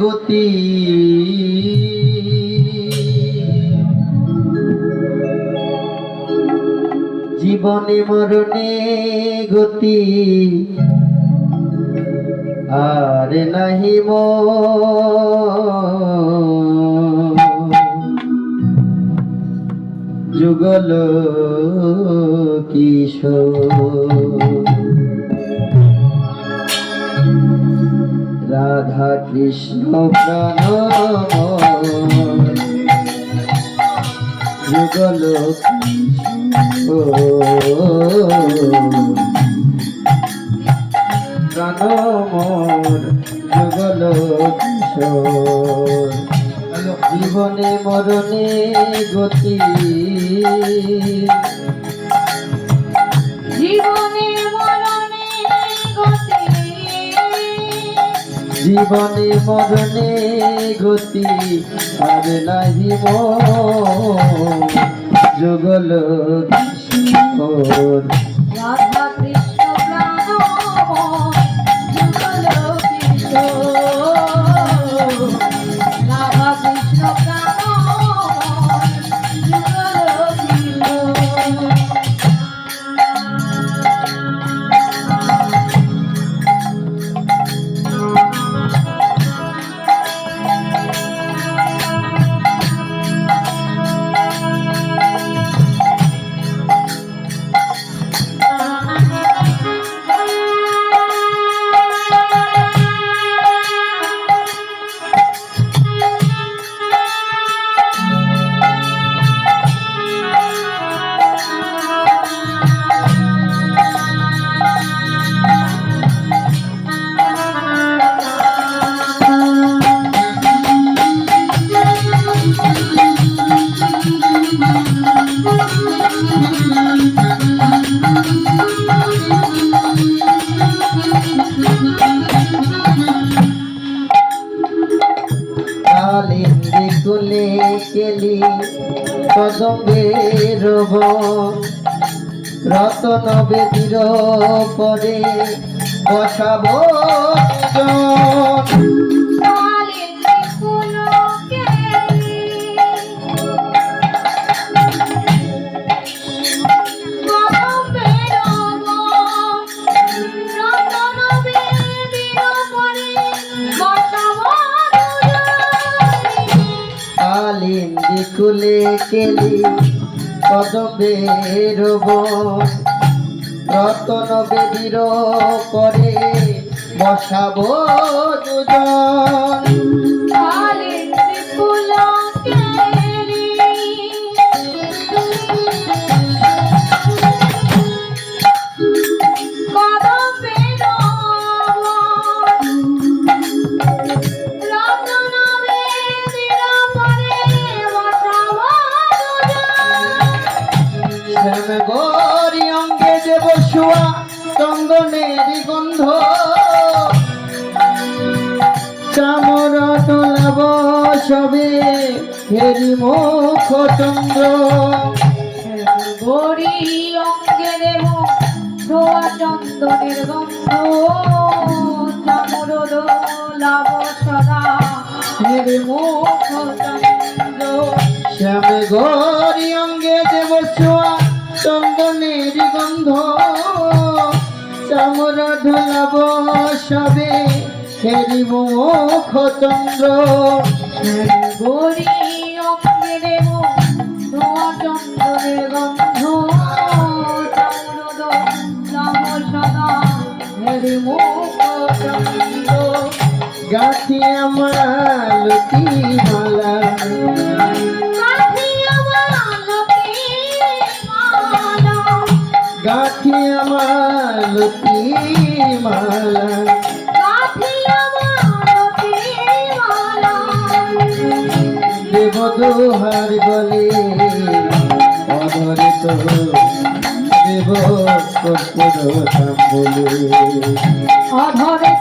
গতি। জীবনে মরণে গতি। আর নাহি যুগল কিশোর। রাধা কৃষ্ণ প্রাণ যুগল প্রাণ মোর যুগল জীবনে মরণে গতি। জীবনে মরণে জীবনে মরণে গতি আর নাহিব যুগল কিশোর রাধা কালিন্দে কুলে কেলি কদম্বের রতন বেদির পরে বসাব। কালিন্দি কুলে কেলি কদম্বের রতন বেদির করে বসাবো দুজন। চামর তোলাব সবে হেরি মুখ চন্দ্র। গরি অঙ্গে দেব ধোয়া চন্দনের গন্ধ। চামর দোলাব সদা হেরে মুখ চন্দ্র। শ্যাম গরি হেরি মুখ চন্দ্র। গরি অঙ্গে দেব ধোয়া গন্ধ। চামর সদা হেরে মুখ চন্দ্র। গাছি আমার লতি মালা। গাছি আমার লতি মালা। দুহার বলে। অধরে তো দেব কর্পূর বলে। অধরে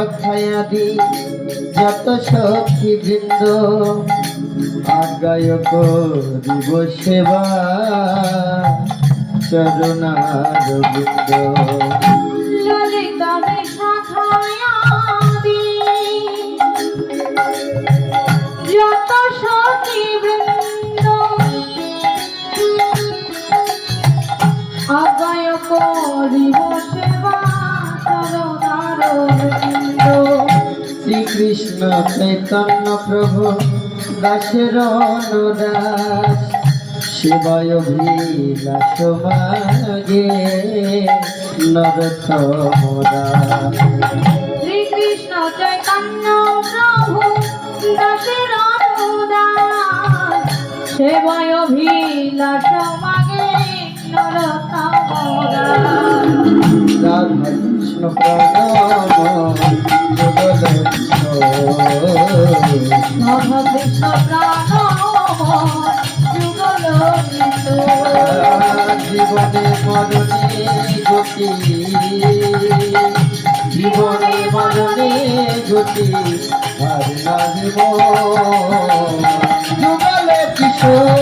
ভক্ষায়াদি যত সখী বৃন্দ আজ্ঞায় করিব সেবা। চরণার বৃন্দ। যত সখী বৃন্দ আগায় করিব শ্রীকৃষ্ণ চৈতন্য প্রভু দাসের অনুদাস। শিবায় ভিলাস মাগে নরতম শ্রীকৃষ্ণ চৈতন্য প্রভু দাসের মাগে নরতম কৃষ্ণ প্রণাম কৃষ্ণ প্রাণ যুগল জীবনে মরণে গতি জীবনে মরণে গতি যুগলে কিশোর